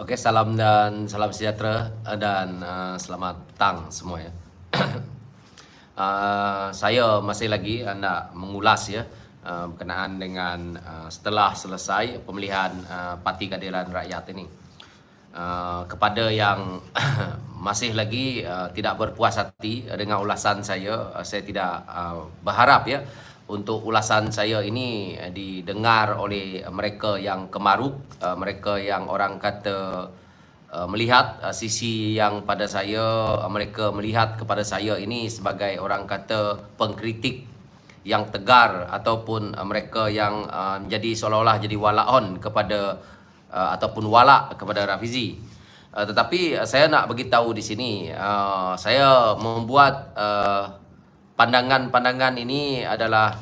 Okey, salam dan salam sejahtera uh, dan uh, selamat petang semua ya. uh, saya masih lagi nak mengulas ya uh, berkenaan dengan uh, setelah selesai pemilihan uh, Parti Keadilan Rakyat ini. Uh, kepada yang masih lagi uh, tidak berpuas hati dengan ulasan saya, uh, saya tidak uh, berharap ya untuk ulasan saya ini uh, didengar oleh mereka yang kemaruk, uh, mereka yang orang kata uh, melihat sisi yang pada saya, mereka melihat kepada saya ini sebagai orang kata pengkritik yang tegar ataupun mereka yang menjadi seolah-olah jadi walaon kepada ataupun walak kepada Rafizi. Tetapi saya nak bertie di sini, saya membuat pandangan-pandangan ini adalah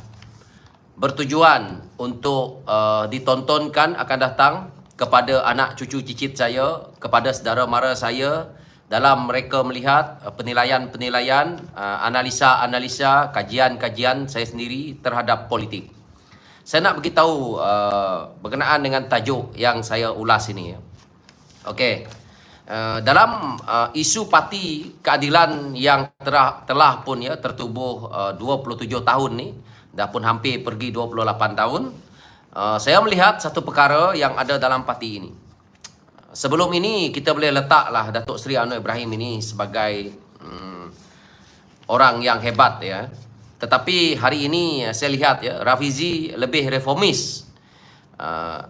bertujuan untuk uh, ditontonkan akan datang kepada anak cucu cicit saya, kepada saudara mara saya dalam mereka melihat uh, penilaian-penilaian, uh, analisa-analisa, kajian-kajian saya sendiri terhadap politik. Saya nak beritahu uh, berkenaan dengan tajuk yang saya ulas ini. Okey. Uh, dalam uh, isu parti keadilan yang telah, telah pun ya tertubuh uh, 27 tahun ni dah pun hampir pergi 28 tahun uh, saya melihat satu perkara yang ada dalam parti ini. Sebelum ini kita boleh letaklah Datuk Seri Anwar Ibrahim ini sebagai um, orang yang hebat ya. Tetapi hari ini saya lihat ya Rafizi lebih reformis uh,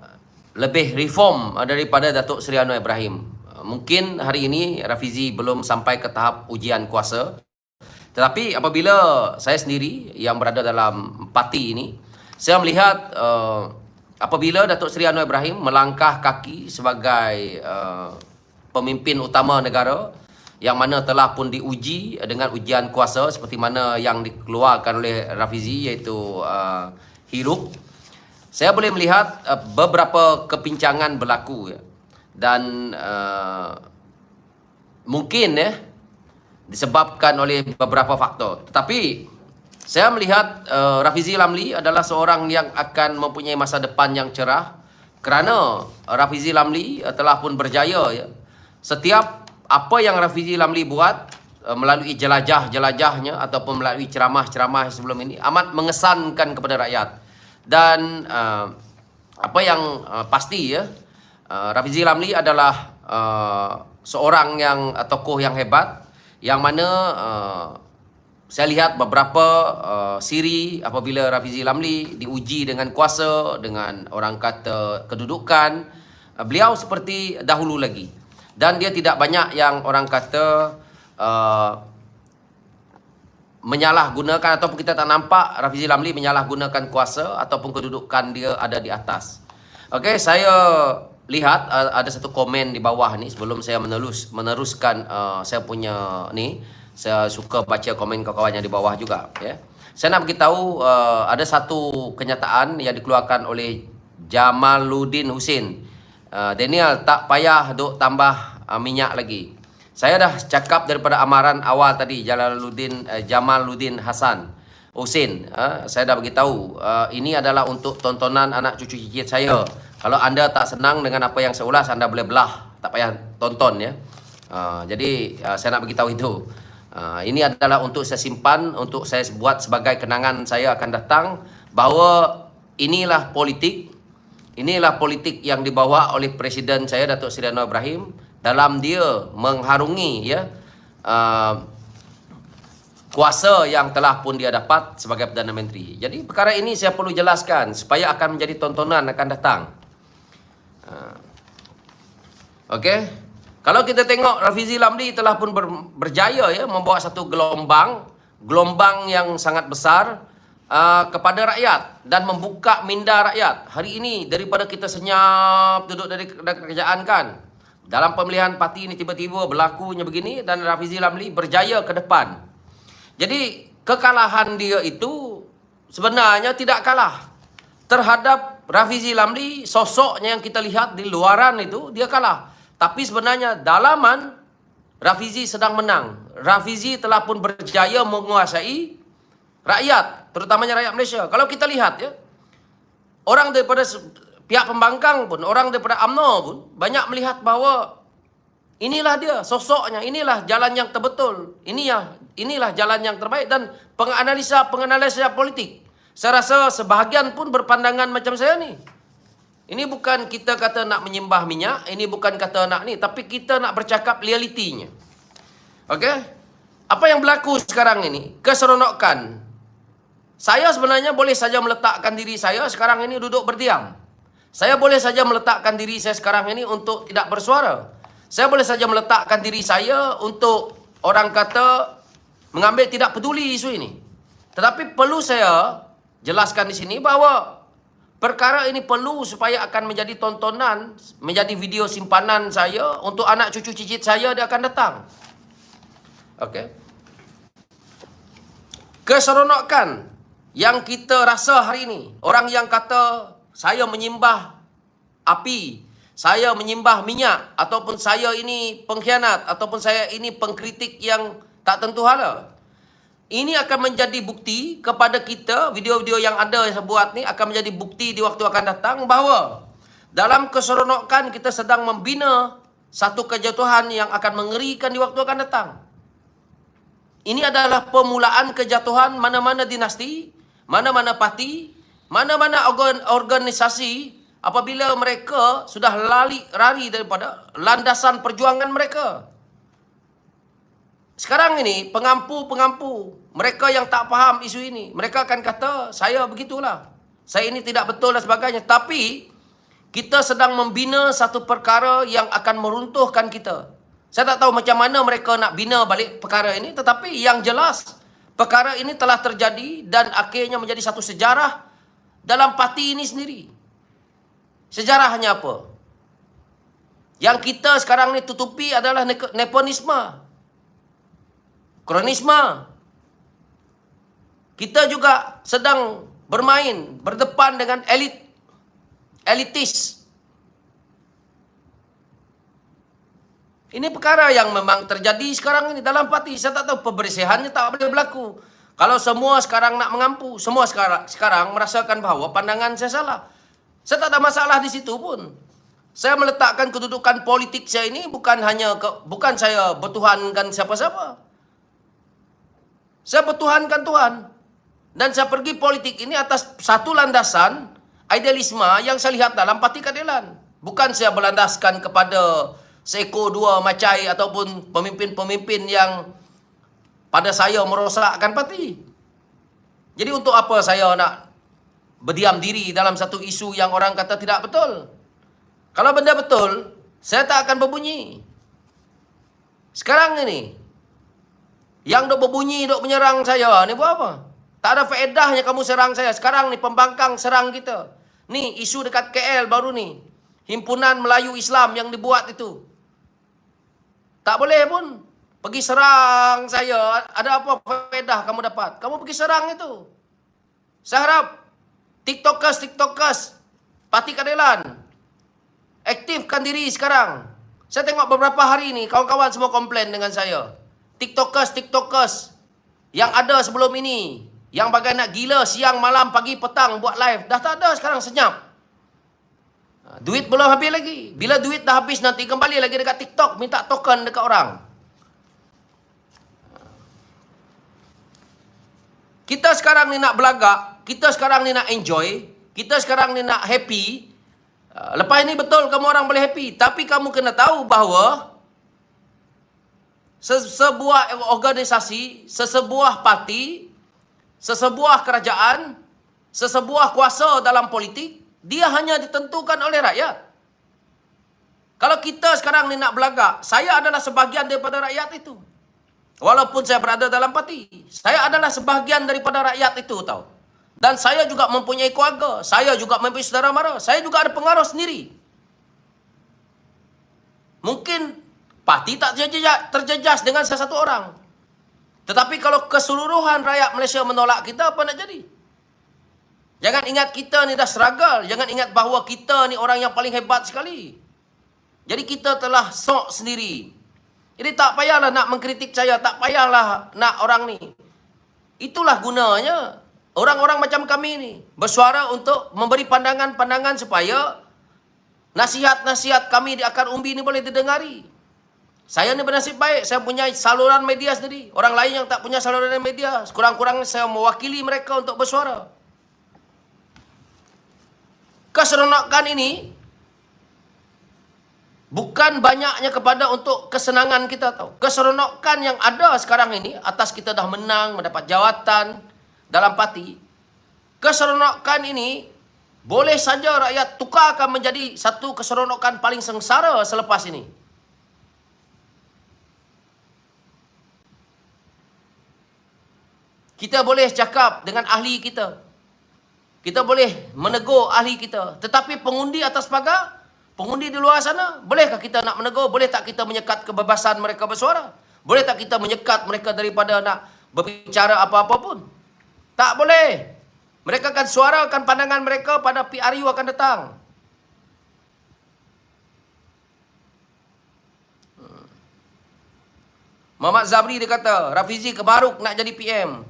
lebih reform daripada Datuk Seri Anwar Ibrahim mungkin hari ini Rafizi belum sampai ke tahap ujian kuasa tetapi apabila saya sendiri yang berada dalam parti ini saya melihat uh, apabila Datuk Seri Anwar Ibrahim melangkah kaki sebagai uh, pemimpin utama negara yang mana telah pun diuji dengan ujian kuasa seperti mana yang dikeluarkan oleh Rafizi iaitu uh, hirup saya boleh melihat uh, beberapa kepincangan berlaku ya. Dan uh, mungkin ya disebabkan oleh beberapa faktor. Tetapi saya melihat uh, Rafizi Lamli adalah seorang yang akan mempunyai masa depan yang cerah. Kerana Rafizi Lamli uh, telah pun berjaya ya. Setiap apa yang Rafizi Lamli buat uh, melalui jelajah-jelajahnya ataupun melalui ceramah-ceramah sebelum ini amat mengesankan kepada rakyat. Dan uh, apa yang uh, pasti ya uh, Rafizi Lamli adalah uh, seorang yang uh, tokoh yang hebat yang mana uh, saya lihat beberapa uh, siri apabila Rafizi Lamli diuji dengan kuasa dengan orang kata kedudukan uh, beliau seperti dahulu lagi dan dia tidak banyak yang orang kata uh, menyalahgunakan ataupun kita tak nampak Rafizi Lamli menyalahgunakan kuasa ataupun kedudukan dia ada di atas. Okey, saya lihat ada satu komen di bawah ni sebelum saya menerus meneruskan uh, saya punya ni saya suka baca komen kawan-kawan yang di bawah juga ya. Saya nak beritahu uh, ada satu kenyataan yang dikeluarkan oleh Jamaluddin Husin. Uh, Daniel tak payah duk tambah uh, minyak lagi. Saya dah cakap daripada amaran awal tadi Jalaluddin uh, Jamaluddin Hasan Husin. Uh, saya dah beritahu uh, ini adalah untuk tontonan anak cucu cicit saya. Kalau anda tak senang dengan apa yang saya ulas anda boleh belah. Tak payah tonton ya. Uh, jadi uh, saya nak beritahu itu. Uh, ini adalah untuk saya simpan untuk saya buat sebagai kenangan saya akan datang bahawa inilah politik Inilah politik yang dibawa oleh Presiden saya Datuk Seri Anwar Ibrahim dalam dia mengharungi ya uh, kuasa yang telah pun dia dapat sebagai Perdana Menteri. Jadi perkara ini saya perlu jelaskan supaya akan menjadi tontonan akan datang. Uh, Okey. Kalau kita tengok Rafizi Lamli telah pun ber, berjaya ya membawa satu gelombang, gelombang yang sangat besar uh, kepada rakyat dan membuka minda rakyat. Hari ini daripada kita senyap duduk dari kerajaan kan. Dalam pemilihan parti ini tiba-tiba berlakunya begini dan Rafizi Lamli berjaya ke depan. Jadi kekalahan dia itu sebenarnya tidak kalah terhadap Rafizi Lamli sosoknya yang kita lihat di luaran itu dia kalah. Tapi sebenarnya dalaman Rafizi sedang menang. Rafizi telah pun berjaya menguasai rakyat, terutamanya rakyat Malaysia. Kalau kita lihat ya, orang daripada pihak pembangkang pun, orang daripada UMNO pun banyak melihat bahawa inilah dia sosoknya, inilah jalan yang terbetul, inilah inilah jalan yang terbaik dan penganalisa penganalisa politik. Saya rasa sebahagian pun berpandangan macam saya ni. Ini bukan kita kata nak menyembah minyak, ini bukan kata nak ni, tapi kita nak bercakap realitinya. Okey? Apa yang berlaku sekarang ini? Keseronokan. Saya sebenarnya boleh saja meletakkan diri saya sekarang ini duduk berdiam. Saya boleh saja meletakkan diri saya sekarang ini untuk tidak bersuara. Saya boleh saja meletakkan diri saya untuk orang kata mengambil tidak peduli isu ini. Tetapi perlu saya jelaskan di sini bahawa perkara ini perlu supaya akan menjadi tontonan, menjadi video simpanan saya untuk anak cucu cicit saya dia akan datang. Okey. Keseronokan yang kita rasa hari ini, orang yang kata saya menyembah api, saya menyembah minyak ataupun saya ini pengkhianat ataupun saya ini pengkritik yang tak tentu hala. Ini akan menjadi bukti kepada kita, video-video yang ada yang saya buat ni akan menjadi bukti di waktu akan datang bahawa dalam keseronokan kita sedang membina satu kejatuhan yang akan mengerikan di waktu akan datang. Ini adalah permulaan kejatuhan mana-mana dinasti, mana-mana parti, mana-mana organ organisasi apabila mereka sudah lari, lari daripada landasan perjuangan mereka. Sekarang ini pengampu-pengampu, mereka yang tak faham isu ini, mereka akan kata saya begitulah. Saya ini tidak betul dan sebagainya. Tapi kita sedang membina satu perkara yang akan meruntuhkan kita. Saya tak tahu macam mana mereka nak bina balik perkara ini, tetapi yang jelas perkara ini telah terjadi dan akhirnya menjadi satu sejarah dalam parti ini sendiri. Sejarahnya apa? Yang kita sekarang ni tutupi adalah neponisme. Kronisme. Kita juga sedang bermain, berdepan dengan elit. Elitis. Ini perkara yang memang terjadi sekarang ini dalam parti. Saya tak tahu pembersihannya tak boleh berlaku. Kalau semua sekarang nak mengampu, semua sekarang sekarang merasakan bahawa pandangan saya salah. Saya tak ada masalah di situ pun. Saya meletakkan kedudukan politik saya ini bukan hanya ke, bukan saya bertuhankan siapa-siapa. Saya bertuhankan Tuhan. Dan saya pergi politik ini atas satu landasan idealisme yang saya lihat dalam parti keadilan. Bukan saya berlandaskan kepada seekor dua macai ataupun pemimpin-pemimpin yang pada saya merosakkan parti. Jadi untuk apa saya nak berdiam diri dalam satu isu yang orang kata tidak betul? Kalau benda betul, saya tak akan berbunyi. Sekarang ini, yang dok berbunyi, dok menyerang saya, ni buat apa? Tak ada faedahnya kamu serang saya. Sekarang ni pembangkang serang kita. Ni isu dekat KL baru ni. Himpunan Melayu Islam yang dibuat itu. Tak boleh pun. Pergi serang saya. Ada apa faedah kamu dapat? Kamu pergi serang itu. Saya harap TikTokers, TikTokers, Parti Keadilan, aktifkan diri sekarang. Saya tengok beberapa hari ini kawan-kawan semua komplain dengan saya. TikTokers, TikTokers yang ada sebelum ini, yang bagai nak gila siang, malam, pagi, petang buat live, dah tak ada sekarang senyap. Ha, duit belum habis lagi. Bila duit dah habis nanti kembali lagi dekat TikTok minta token dekat orang. Kita sekarang ni nak belagak, kita sekarang ni nak enjoy, kita sekarang ni nak happy. Ha, lepas ini betul kamu orang boleh happy, tapi kamu kena tahu bahawa sesebuah organisasi, sesebuah parti, sesebuah kerajaan, sesebuah kuasa dalam politik, dia hanya ditentukan oleh rakyat. Kalau kita sekarang ni nak belagak, saya adalah sebahagian daripada rakyat itu. Walaupun saya berada dalam parti, saya adalah sebahagian daripada rakyat itu tahu. Dan saya juga mempunyai keluarga, saya juga mempunyai saudara mara, saya juga ada pengaruh sendiri. Mungkin Parti tak terjejas, terjejas dengan satu orang. Tetapi kalau keseluruhan rakyat Malaysia menolak kita, apa nak jadi? Jangan ingat kita ni dah struggle. Jangan ingat bahawa kita ni orang yang paling hebat sekali. Jadi kita telah sok sendiri. Jadi tak payahlah nak mengkritik saya. Tak payahlah nak orang ni. Itulah gunanya. Orang-orang macam kami ni. Bersuara untuk memberi pandangan-pandangan supaya nasihat-nasihat kami di akar umbi ini boleh didengari. Saya ni bernasib baik, saya punya saluran media sendiri. Orang lain yang tak punya saluran media, sekurang-kurangnya saya mewakili mereka untuk bersuara. Keseronokan ini bukan banyaknya kepada untuk kesenangan kita tahu. Keseronokan yang ada sekarang ini atas kita dah menang, mendapat jawatan dalam parti. Keseronokan ini boleh saja rakyat tukarkan menjadi satu keseronokan paling sengsara selepas ini. Kita boleh cakap dengan ahli kita. Kita boleh menegur ahli kita. Tetapi pengundi atas pagar, pengundi di luar sana, bolehkah kita nak menegur? Boleh tak kita menyekat kebebasan mereka bersuara? Boleh tak kita menyekat mereka daripada nak berbicara apa-apa pun? Tak boleh. Mereka akan suarakan pandangan mereka pada PRU akan datang. Hmm. Muhammad Zabri dia kata, Rafizi kebaruk nak jadi PM.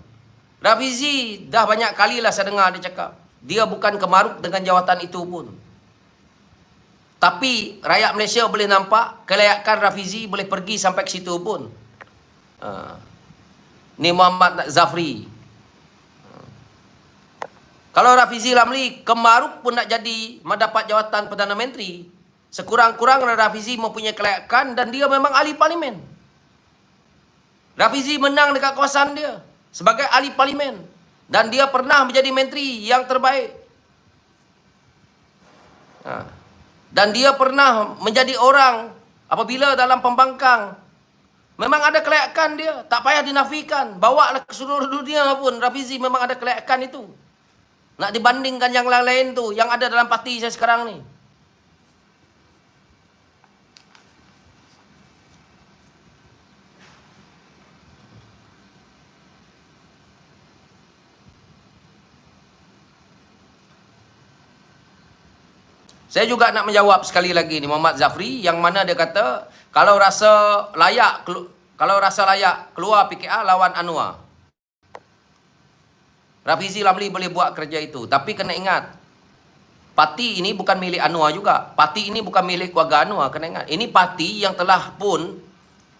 Rafizi dah banyak kali lah saya dengar dia cakap. Dia bukan kemaruk dengan jawatan itu pun. Tapi rakyat Malaysia boleh nampak kelayakan Rafizi boleh pergi sampai ke situ pun. Uh. Ni Muhammad Zafri. Kalau Rafizi Lamli kemaruk pun nak jadi mendapat jawatan Perdana Menteri. Sekurang-kurang Rafizi mempunyai kelayakan dan dia memang ahli parlimen. Rafizi menang dekat kawasan dia sebagai ahli parlimen dan dia pernah menjadi menteri yang terbaik. Ha. Dan dia pernah menjadi orang apabila dalam pembangkang memang ada kelayakan dia, tak payah dinafikan. Bawa lah ke seluruh dunia pun Rafizi memang ada kelayakan itu. Nak dibandingkan yang lain-lain tu yang ada dalam parti saya sekarang ni. Saya juga nak menjawab sekali lagi ni Muhammad Zafri yang mana dia kata kalau rasa layak kalau rasa layak keluar PKR lawan Anwar. Rafizi Lamli boleh buat kerja itu tapi kena ingat parti ini bukan milik Anwar juga. Parti ini bukan milik keluarga Anwar kena ingat. Ini parti yang telah pun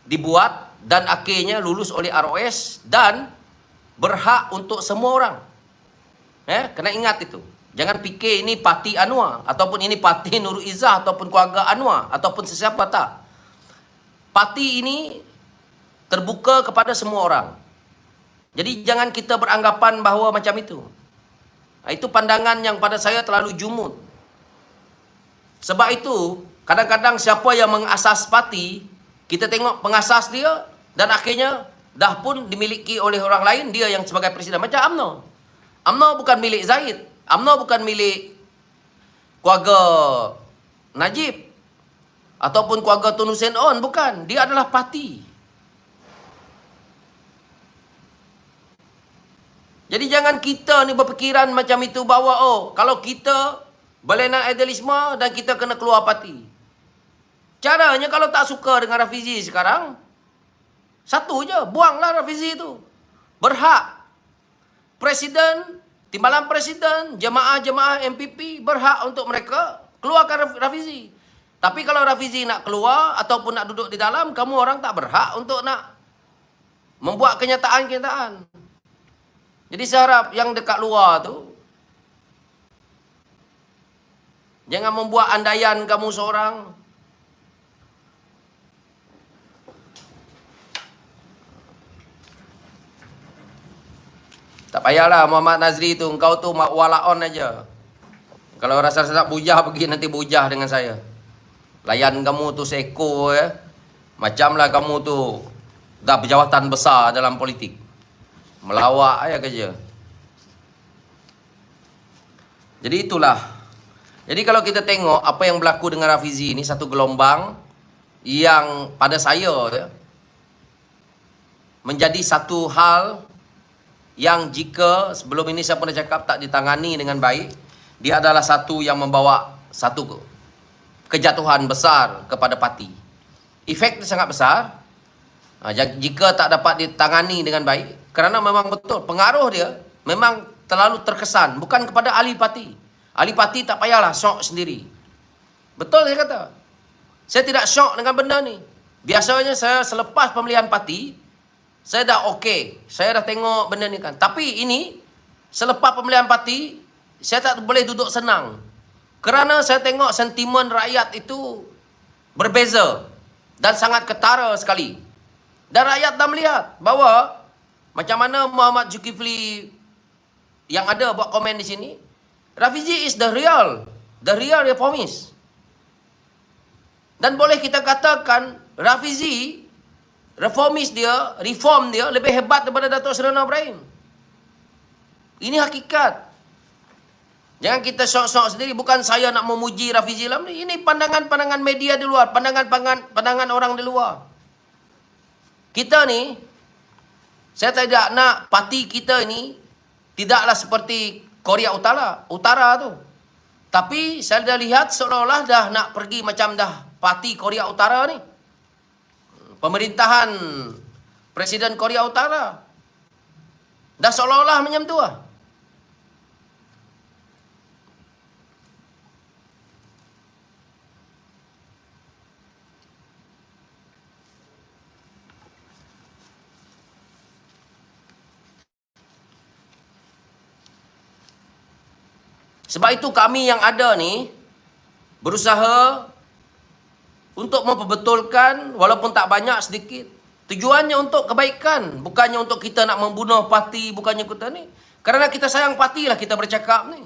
dibuat dan akhirnya lulus oleh ROS dan berhak untuk semua orang. Eh, kena ingat itu. Jangan fikir ini parti Anwar ataupun ini parti Nurul Izzah ataupun keluarga Anwar ataupun sesiapa tak. Parti ini terbuka kepada semua orang. Jadi jangan kita beranggapan bahawa macam itu. Ha, itu pandangan yang pada saya terlalu jumut. Sebab itu, kadang-kadang siapa yang mengasas parti, kita tengok pengasas dia dan akhirnya dah pun dimiliki oleh orang lain, dia yang sebagai presiden. Macam UMNO. UMNO bukan milik Zaid. UMNO bukan milik keluarga Najib ataupun keluarga Tun Hussein On bukan dia adalah parti jadi jangan kita ni berfikiran macam itu bahawa oh kalau kita nak idealisme dan kita kena keluar parti caranya kalau tak suka dengan Rafizi sekarang satu je buanglah Rafizi itu berhak presiden Timbalan Presiden, jemaah-jemaah MPP berhak untuk mereka keluarkan Rafizi. Tapi kalau Rafizi nak keluar ataupun nak duduk di dalam, kamu orang tak berhak untuk nak membuat kenyataan-kenyataan. Jadi saya harap yang dekat luar tu, jangan membuat andaian kamu seorang, Tak payahlah Muhammad Nazri tu Engkau tu walaon aja. Kalau rasa nak bujah Pergi nanti bujah dengan saya Layan kamu tu seko ya. Macamlah kamu tu Dah berjawatan besar dalam politik Melawak aja kerja Jadi itulah Jadi kalau kita tengok Apa yang berlaku dengan Rafizi ni Satu gelombang Yang pada saya ya, Menjadi satu hal yang jika sebelum ini saya pernah cakap tak ditangani dengan baik, dia adalah satu yang membawa satu kejatuhan besar kepada parti. Efek itu sangat besar. Ha, jika tak dapat ditangani dengan baik, kerana memang betul pengaruh dia memang terlalu terkesan bukan kepada ahli parti. Ahli parti tak payahlah sok sendiri. Betul saya kata. Saya tidak syok dengan benda ni. Biasanya saya selepas pemilihan parti, saya dah okey. Saya dah tengok benda ni kan. Tapi ini, selepas pemilihan parti, saya tak boleh duduk senang. Kerana saya tengok sentimen rakyat itu berbeza dan sangat ketara sekali. Dan rakyat dah melihat bahawa macam mana Muhammad Zulkifli yang ada buat komen di sini, Rafizi is the real, the real reformist. Dan boleh kita katakan Rafizi reformis dia, reform dia lebih hebat daripada Datuk Seri Ibrahim. Ini hakikat. Jangan kita sok-sok sendiri. Bukan saya nak memuji Rafizi ni. Ini pandangan-pandangan media di luar. Pandangan-pandangan pandangan orang di luar. Kita ni, saya tidak nak parti kita ini tidaklah seperti Korea Utara. Utara tu. Tapi saya dah lihat seolah-olah dah nak pergi macam dah parti Korea Utara ni. Pemerintahan Presiden Korea Utara. Dah seolah-olah macam tu lah. Sebab itu kami yang ada ni berusaha untuk memperbetulkan walaupun tak banyak sedikit. Tujuannya untuk kebaikan, bukannya untuk kita nak membunuh parti, bukannya kita ni. Kerana kita sayang parti lah kita bercakap ni.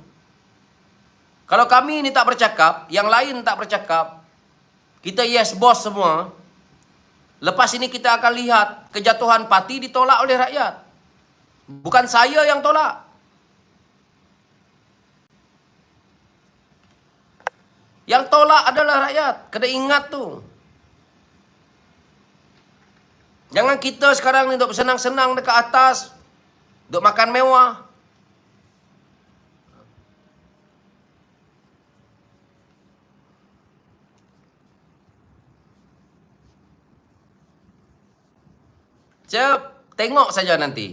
Kalau kami ni tak bercakap, yang lain tak bercakap, kita yes boss semua, lepas ini kita akan lihat kejatuhan parti ditolak oleh rakyat. Bukan saya yang tolak. Yang tolak adalah rakyat. Kena ingat tu. Jangan kita sekarang ni duk senang-senang dekat atas. Duk makan mewah. Saya tengok saja nanti.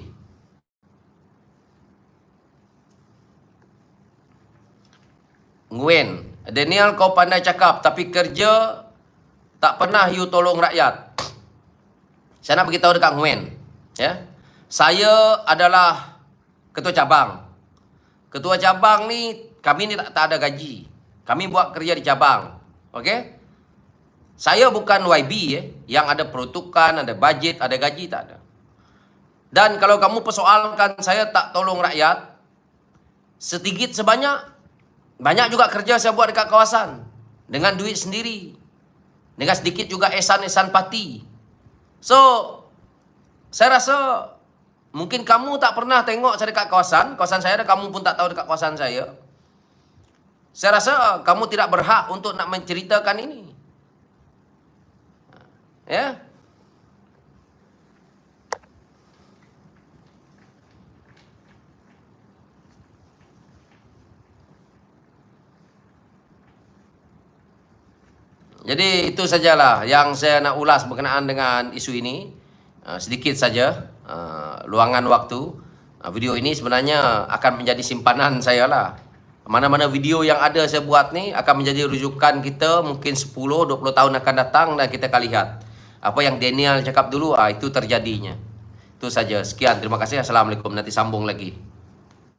Nguen. Daniel kau pandai cakap tapi kerja tak pernah you tolong rakyat. Saya nak beritahu dekat Nguen. Ya. Saya adalah ketua cabang. Ketua cabang ni kami ni tak, tak ada gaji. Kami buat kerja di cabang. Okey? Saya bukan YB eh, yang ada peruntukan, ada bajet, ada gaji tak ada. Dan kalau kamu persoalkan saya tak tolong rakyat, sedikit sebanyak banyak juga kerja saya buat dekat kawasan. Dengan duit sendiri. Dengan sedikit juga esan-esan parti. So, saya rasa mungkin kamu tak pernah tengok saya dekat kawasan. Kawasan saya dan kamu pun tak tahu dekat kawasan saya. Saya rasa kamu tidak berhak untuk nak menceritakan ini. Ya? Jadi itu sajalah yang saya nak ulas berkenaan dengan isu ini. Uh, sedikit saja uh, luangan waktu. Uh, video ini sebenarnya akan menjadi simpanan saya lah. Mana-mana video yang ada saya buat ni akan menjadi rujukan kita mungkin 10 20 tahun akan datang dan kita akan lihat apa yang Daniel cakap dulu ah itu terjadinya. Itu saja. Sekian. Terima kasih. Assalamualaikum. Nanti sambung lagi.